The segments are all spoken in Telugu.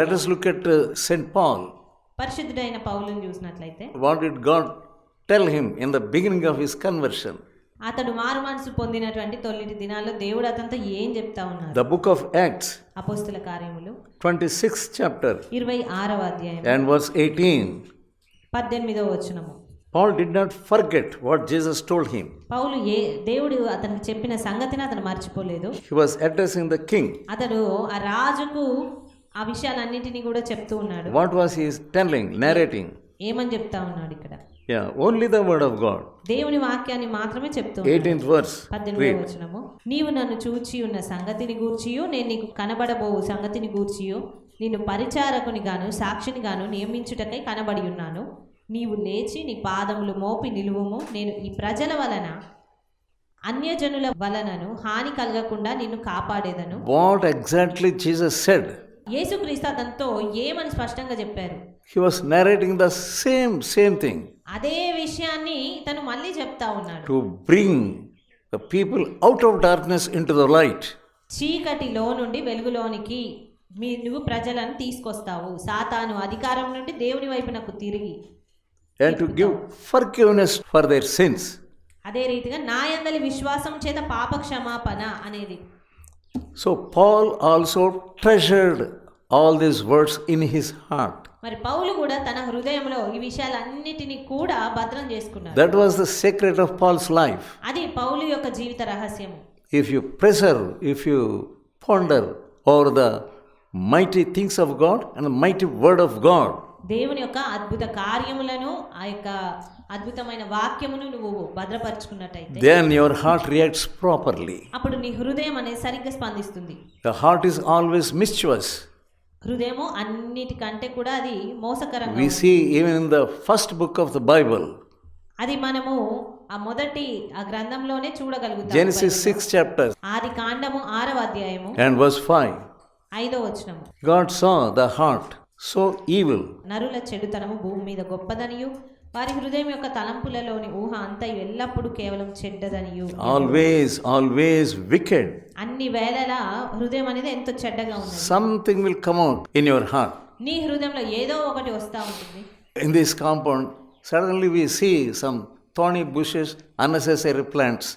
Let us look at uh, St. Paul. పరిశుద్ధుడైన పౌలుని చూసినట్లయితే What did God tell him in the beginning of his conversion? అతడు మారు మనసు పొందినటువంటి తొలిటి దినాల్లో దేవుడు అతనితో ఏం చెప్తా ఉన్నారు The book of Acts, అపోస్తుల కార్యములు 26th chapter ఇరవై ఆరవ అధ్యాయం and verse 18. పద్దెనిమిదవ వచనము Paul did not forget what Jesus told him. పౌలు ఏ దేవుడు అతనికి చెప్పిన సంగతిని అతను మర్చిపోలేదు He was addressing the king. అతడు ఆ రాజుకు ఆ విషయాలన్నింటినీ కూడా చెప్తూ ఉన్నాడు What was he telling, narrating? ఏమని చెప్తా ఉన్నాడు ఇక్కడ Yeah, only the word of God. దేవుని వాక్యాన్ని మాత్రమే చెప్తూ 18th verse. పద్దెనిమిదవ వచనము నీవు నన్ను చూచి ఉన్న సంగతిని గూర్చియు నేను నీకు కనబడబోవు సంగతిని గూర్చియు నిన్ను పరిచారకుని గాను సాక్షిని గాను నియమించుటకై కనబడి ఉన్నాను నీవు లేచి నీ పాదములు మోపి నిలువుము నేను ఈ ప్రజల వలన అన్యజనుల వలనను హాని కలగకుండా నిన్ను కాపాడేదను What exactly Jesus said? యేసుక్రీస్తాదంతో ఏమని స్పష్టంగా చెప్పారు? He was narrating the same same అదే విషయాన్ని తను మళ్ళీ చెప్తా ఉన్నాడు. To bring the people out of darkness into the light చీకటిలో నుండి వెలుగులోనికి మీ నువ్వు ప్రజలను తీసుకొస్తావు. సాతాను అధికారం నుండి దేవుని వైపు నాకు తిరిగి and to give forgiveness for their sins అదే రీతిగా నా నాయందలి విశ్వాసం చేత పాప క్షమాపణ అనేది. So Paul also treasured all these words in his heart. మరి పౌలు కూడా తన హృదయంలో ఈ విషయాలన్నిటినీ కూడా భద్రం చేసుకున్నాడు That was the secret of Paul's life. అది పౌలు యొక్క జీవిత రహస్యం If you preserve, if you ponder over the mighty things of God and the mighty word of God, దేవుని యొక్క అద్భుత కార్యములను ఆ యొక్క అద్భుతమైన వాక్యమును నువ్వు భద్రపరుచుకున్నట్టయితే then your heart reacts properly. అప్పుడు నీ హృదయం అనేది సరిగ్గా స్పందిస్తుంది The heart is always mischievous. హృదయము అన్నిటికంటే కూడా అది మోసకరంగా We see even in the first book of the Bible, అది మనము ఆ మొదటి ఆ గ్రంథంలోనే చూడగలుగుతాం Genesis 6 chapter ఆది కాండము ఆరవ అధ్యాయము and verse 5. ఐదో వచనము God saw the heart so evil. నరుల చెడుతనము భూమి మీద గొప్పదనియు. వారి హృదయం యొక్క తలంపులలోని ఊహ అంత ఎల్లప్పుడూ కేవలం చెడ్డదని ఆల్వేస్ ఆల్వేస్ వికెడ్ అన్ని వేళల హృదయం అనేది ఎంతో చెడ్డగా ఉంది something will come out in your heart నీ హృదయంలో ఏదో ఒకటి వస్తా ఉంటుంది. In this compound suddenly we see some thorny bushes unnecessary plants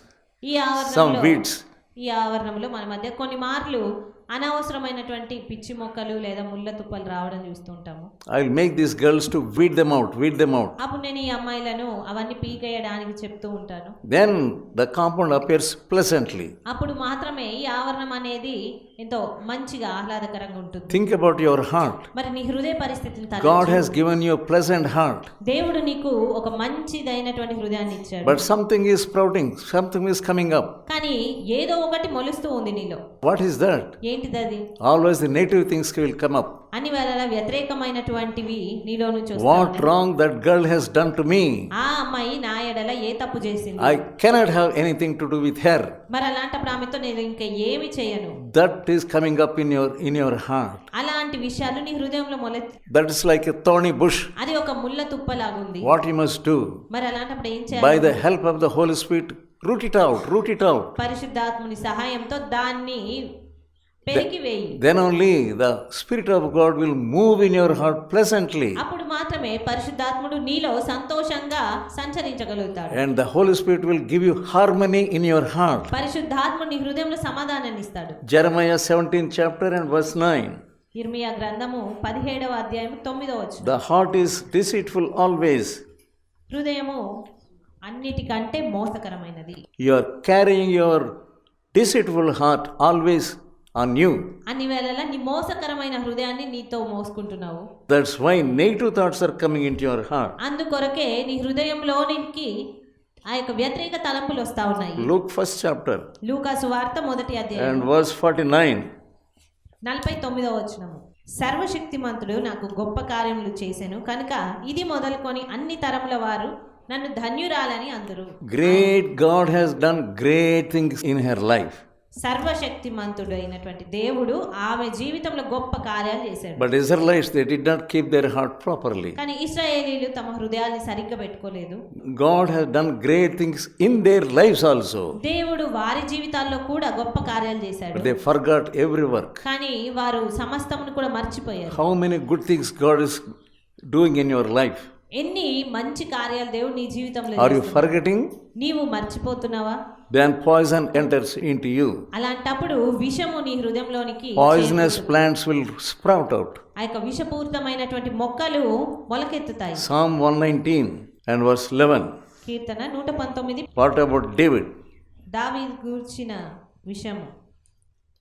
ఈ ఆవరణంలో సమ్ వీడ్స్ ఈ ఆవరణంలో మన మధ్య కొన్ని మార్లు అనవసరమైనటువంటి పిచ్చి మొక్కలు లేదా ముళ్ళ తుప్పలు రావడం చూస్తుంటాము. I will make this girls to weed them out weed them out అప్పుడు నేను ఈ అమ్మాయిలను అవన్నీ పీకేయడానికి చెప్తూ ఉంటాను. Then the compound appears pleasantly అప్పుడు మాత్రమే ఈ ఆవరణం అనేది ఎంతో మంచిగా ఆహ్లాదకరంగా ఉంటుంది. థింక్ అబౌట్ యువర్ హార్ట్ మరి నీ హృదయ పరిస్థితిని తలచు God has given you pleasant heart దేవుడు నీకు ఒక మంచిదైనటువంటి హృదయాన్ని ఇచ్చాడు. But something is sprouting something is coming up కానీ ఏదో ఒకటి మొలుస్తూ ఉంది నీలో. వాట్ ఇస్ దట్ ఏంటిది అది? ఆల్వేస్ ది నేటివ్ థింగ్స్కి విల్ కమ్ అప్ అని వాళ్ళ వ్యతిరేకమైనటువంటివి నీలో నుంచి వస్తాయి what wrong that girl has done to me ఆ అమ్మాయి నా ఎడల ఏ తప్పు చేసింది? I cannot have anything to do with her మరి అలాంటి ప్రామితో నేను ఇంకా ఏమి చేయను. That is coming up in your in your heart అలాంటి విషయాలు నీ హృదయంలో మొల that is like a thorny bush అది ఒక ముల్ల తుప్ప ఉంది వాట్ యు మస్ట్ డు మరి అలాంటప్పుడు ఏం చేయాలి? By the help of the holy spirit root it out root it out పరిశుద్ధాత్మని సహాయంతో దాన్ని పెరికి వేయి Then only the Spirit of God will move in your heart pleasantly. అప్పుడు మాత్రమే పరిశుద్ధాత్ముడు నీలో సంతోషంగా సంచరించగలుగుతాడు And the Holy Spirit will give you harmony in your heart. పరిశుద్ధాత్ముడు నీ హృదయంలో సమాధానాన్ని ఇస్తాడు Jeremiah 17 chapter and verse 9. ఇర్మియా గ్రంథము పదిహేడవ అధ్యాయం తొమ్మిదవ వచ్చు The heart is deceitful always. హృదయము అన్నిటికంటే మోసకరమైనది You are carrying your deceitful heart always on you. అన్ని వేళలా నీ మోసకరమైన హృదయాన్ని నీతో మోసుకుంటున్నావు. That's why negative thoughts are coming into your heart. అందుకొరకే నీ హృదయంలోనికి ఆ యొక్క వ్యతిరేక తలంపులు వస్తా ఉన్నాయి. Luke first chapter లూకాసు వార్త మొదటి అధ్యాయం. and verse 49. నలభై తొమ్మిదవ వచనము. సర్వశక్తిమంతుడు నాకు గొప్ప కార్యములు చేసెను కనుక ఇది మొదలుకొని అన్ని తరముల వారు నన్ను ధన్యురాలని అందరు. Great God has done great things in her సర్వశక్తిమంతుడు అయినటువంటి దేవుడు ఆమె జీవితంలో గొప్ప కార్యాలు చేశాడు. But Israelites they did not keep their heart properly కానీ ఇజ్రాయెలీలు తమ హృదయాన్ని సరిగ్గా పెట్టుకోలేదు. God has done great things in their lives also దేవుడు వారి జీవితాల్లో కూడా గొప్ప కార్యాలు చేశాడు. దే ఫర్గాట్ ఎవ్రీ వర్క్ కానీ వారు సమస్తమును కూడా మర్చిపోయారు. How many good things God is doing in your life ఎన్ని మంచి కార్యాలు దేవుడు నీ జీవితంలో ఆర్ యు ఫర్గెటింగ్ నీవు మర్చిపోతున్నావా? Then poison enters into you. అలాంటప్పుడు విషము నీ హృదయంలోనికి Poisonous చేరుతుంది. plants will sprout out. ఆ యొక్క విషపూరితమైనటువంటి మొక్కలు మొలకెత్తుతాయి Psalm 119 and verse 11. కీర్తన నూట పంతొమ్మిది What about David? దావీ గూర్చిన విషయము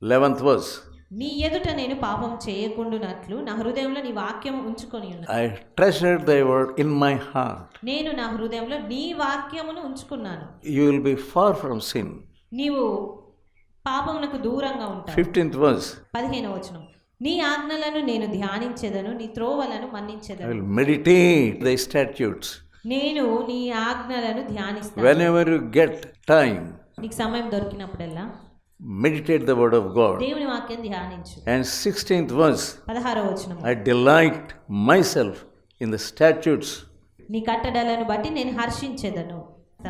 11th verse. నీ ఎదుట నేను పాపం చేయకుండునట్లు నా హృదయంలో నీ వాక్యం ఉంచుకొని ఉన్నా I treasured thy word in my heart. నేను నా హృదయంలో నీ వాక్యమును ఉంచుకున్నాను You will be far from sin. నీవు పాపమునకు దూరంగా ఉంటావు 15th verse. పదిహేనవ వచనం నీ ఆజ్ఞలను నేను ధ్యానించెదను నీ త్రోవలను మన్నించెదను will meditate thy statutes. నేను నీ ఆజ్ఞలను ధ్యానిస్తాను Whenever you get time, నీకు సమయం దొరికినప్పుడల్లా meditate the word of God. దేవుని వాక్యం ధ్యానించు And 16th verse. పదహారవ వచనం I delight myself in the statutes. నీ కట్టడలను బట్టి నేను హర్షించెదను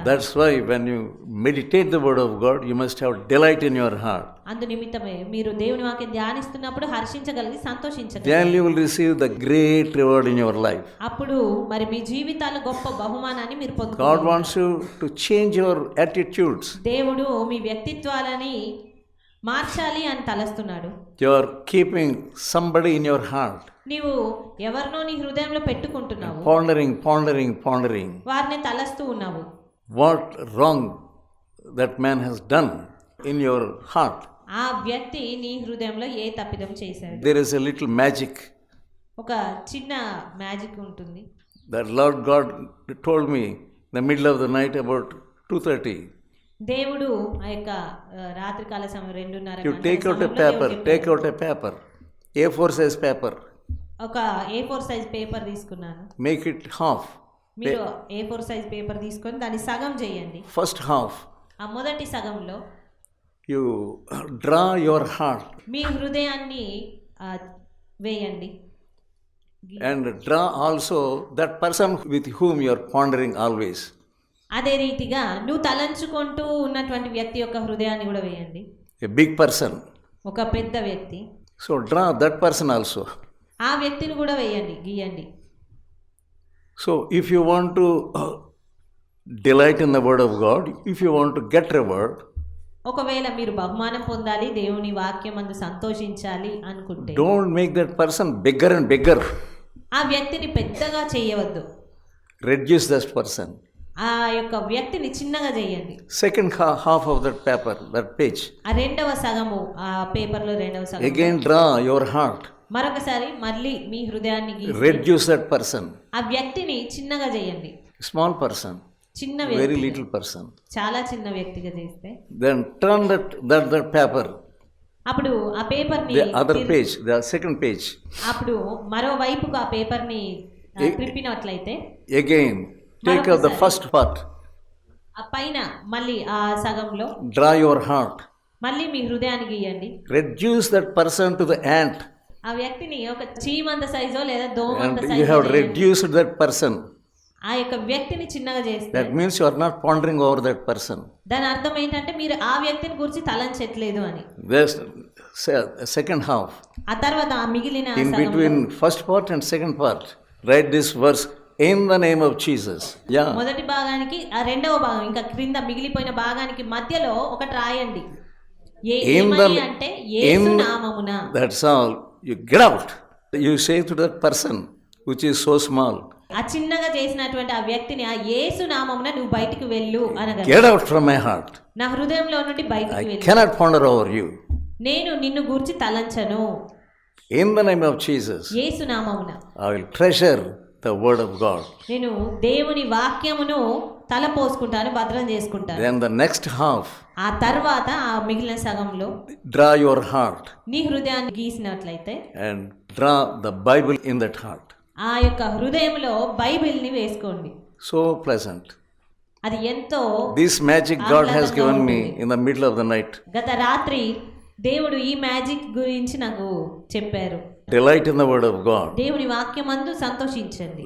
That's why when you meditate the word of God, you must have delight in your heart. అందు నిమిత్తమే మీరు దేవుని వాక్యం ధ్యానిస్తున్నప్పుడు హర్షించగలిగి సంతోషించగలిగి Then you will receive the great reward in your life. అప్పుడు మరి మీ జీవితాల్లో గొప్ప బహుమానాన్ని మీరు God పొందుకోవాలి wants you to change your attitudes. దేవుడు మీ వ్యక్తిత్వాలని మార్చాలి అని తలస్తున్నాడు You are keeping somebody in your heart, నీవు ఎవరినో నీ హృదయంలో పెట్టుకుంటున్నావు pondering, pondering, pondering వారిని తలస్తూ ఉన్నావు what wrong that man has done in your heart. ఆ వ్యక్తి నీ హృదయంలో ఏ తప్పిదం చేశాడు? There is a little magic ఒక చిన్న మ్యాజిక్ ఉంటుంది. The Lord God told me the middle of the night about two thirty దేవుడు ఆ యొక్క రాత్రి కాల సమయం రెండున్నర you take out a paper take out a paper A four size paper ఒక ఏ ఫోర్ సైజ్ పేపర్ తీసుకున్నాను. మేక్ ఇట్ హాఫ్ మీరు ఏ ఫోర్ సైజ్ పేపర్ తీసుకొని దాన్ని సగం చేయండి. ఫస్ట్ హాఫ్ ఆ మొదటి సగంలో యు డ్రా యువర్ హార్ట్ మీ హృదయాన్ని వేయండి. And draw also that person with whom your pondering always అదే రీతిగా నువ్వు తలంచుకుంటూ ఉన్నటువంటి వ్యక్తి యొక్క హృదయాన్ని కూడా వేయండి. ఏ బిగ్ పర్సన్ ఒక పెద్ద వ్యక్తి. So draw that person also ఆ వ్యక్తిని కూడా వేయండి గీయండి. So if you want delight in the word of God if you want get ర వర్డ్ ఒకవేళ మీరు బహుమానం పొందాలి దేవుని వాక్యం అందు సంతోషించాలి అనుకుంటే don't make that person bigger and bigger ఆ వ్యక్తిని పెద్దగా చేయవద్దు. రెడ్యూస్ దట్ పర్సన్ ఆ యొక్క వ్యక్తిని చిన్నగా చేయండి. Second half of that paper that page ఆ రెండవ సగము ఆ పేపర్లో రెండవ సగం అగైన్ డ్రా యువర్ హార్ట్ మరొకసారి మళ్ళీ మీ హృదయాన్ని రెడ్యూస్ దట్ పర్సన్ ఆ వ్యక్తిని చిన్నగా చేయండి. స్మాల్ పర్సన్ చిన్న వెరీ లిటిల్ పర్సన్ చాలా చిన్న వ్యక్తిగా చేస్తే. Then turn that that paper అప్పుడు ఆ paper other page the second page అప్పుడు మరో వైపుకు ఆ పేపర్ని తిప్పినట్లయితే again take off the first part ఆ పైన మళ్ళీ ఆ సగంలో డ్రా యువర్ హార్ట్ మళ్ళీ మీ హృదయాన్ని గీయండి. Reduce that person to the ant ఆ వ్యక్తిని ఒక చీమంత సైజో లేదా దోమంత size you have reduced that person ఆ యొక్క వ్యక్తిని చిన్నగా చేస్తే that means you are not pondering over that person దాని అర్థం ఏంటంటే మీరు ఆ వ్యక్తిని గురించి తలంచట్లేదు అని. సెకండ్ హాఫ్ ఆ తర్వాత ఆ మిగిలిన in between first part and second part write this verse in the name of Jesus yeah మొదటి భాగానికి ఆ రెండవ భాగం ఇంకా క్రింద మిగిలిపోయిన భాగానికి మధ్యలో ఒకటి రాయండి. ఏ ఏమని అంటే యేసు నామమున that's all You get out. You say to that person which is so small, ఆ చిన్నగా చేసినటువంటి ఆ వ్యక్తిని ఆ యేసు నామమున నువ్వు బయటికి వెళ్ళు అనగా get out from my heart. నా హృదయంలో నుండి బయటికి I వెళ్ళు cannot ponder over you. నేను నిన్ను గూర్చి తలంచను In the name of Jesus, యేసు నామమున I will treasure the word of God. నేను దేవుని వాక్యమును తల పోసుకుంటారు భద్రం చేసుకుంటారు దెన్ ద నెక్స్ట్ హాఫ్ ఆ తర్వాత ఆ మిగిలిన సగంలో డ్రా యువర్ హార్ట్ నీ హృదయాన్ని గీసినట్లయితే and draw the Bible in that heart ఆ యొక్క హృదయంలో బైబిల్ని వేసుకోండి. సో ప్లెజెంట్ అది ఎంతో this magic God has given me in the middle of the night గత రాత్రి దేవుడు ఈ మ్యాజిక్ గురించి నాకు చెప్పారు. Delight in the word of God దేవుని వాక్యమందు సంతోషించండి.